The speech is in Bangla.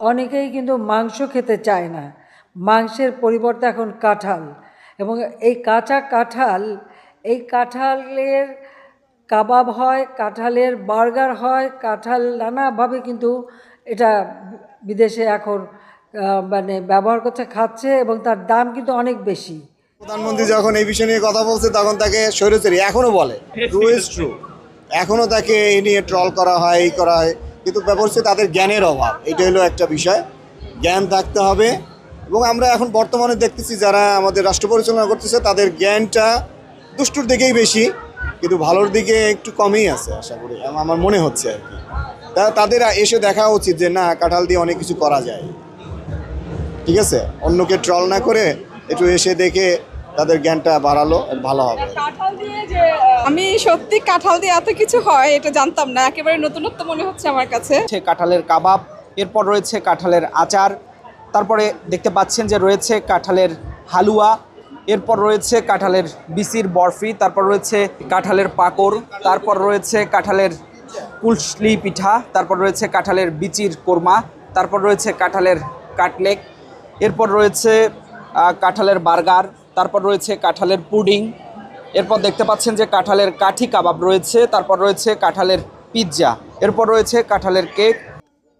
অনেকেই কিন্তু মাংস খেতে চায় না। মাংসের পরিবর্তে এখন কাঁঠাল এবং এই কাঁচা কাঁঠাল, এই কাঁঠালের কাবাব হয়, কাঁঠালের বার্গার হয়, কাঁঠাল নানাভাবে কিন্তু এটা বিদেশে এখন মানে ব্যবহার করছে, খাচ্ছে এবং তার দাম কিন্তু অনেক বেশি। প্রধানমন্ত্রী যখন এই বিষয় নিয়ে কথা বলছে, তখন তাকে স্বৈরচারী এখনও বলে। ট্রু ইজ ট্রু এখনও তাকে এই নিয়ে ট্রল করা হয়, এই করা হয়। কিন্তু ব্যাপার হচ্ছে তাদের জ্ঞানের অভাব। এটা হলো একটা বিষয়। জ্ঞান থাকতে হবে। এবং আমরা এখন বর্তমানে দেখতেছি যারা আমাদের রাষ্ট্র পরিচালনা করতেছে, তাদের জ্ঞানটা দুষ্টুর দিকেই বেশি, কিন্তু ভালোর দিকে একটু কমই আছে আশা করি আমার মনে হচ্ছে আর কি। তা তাদের এসে দেখা উচিত যে, না, কাঁঠাল দিয়ে অনেক কিছু করা যায়। ঠিক আছে? অন্যকে ট্রল না করে একটু এসে দেখে তাদের জ্ঞানটা বাড়ালো ভালো হবে। কাঁঠাল আমি সত্যি কাঁঠাল দিয়ে এত কিছু হয় এটা জানতাম না। একেবারে নতুনত্ব মনে হচ্ছে আমার কাছে। কাঁঠালের কাবাব এরপর রয়েছে কাঁঠালের আচার তারপরে দেখতে পাচ্ছেন যে রয়েছে কাঁঠালের হালুয়া এরপর রয়েছে কাঁঠালের বিসির বরফি তারপর রয়েছে কাঁঠালের পাকড় তারপর রয়েছে কাঁঠালের কুলসলি পিঠা তারপর রয়েছে কাঁঠালের বিচির কোরমা তারপর রয়েছে কাঁঠালের কাটলেক এরপর রয়েছে কাঁঠালের বার্গার তারপর রয়েছে কাঁঠালের পুডিং। এরপর দেখতে পাচ্ছেন যে কাঁঠালের কাঠি কাবাব রয়েছে, তারপর রয়েছে কাঁঠালের পিৎজা, এরপর রয়েছে কাঁঠালের কেক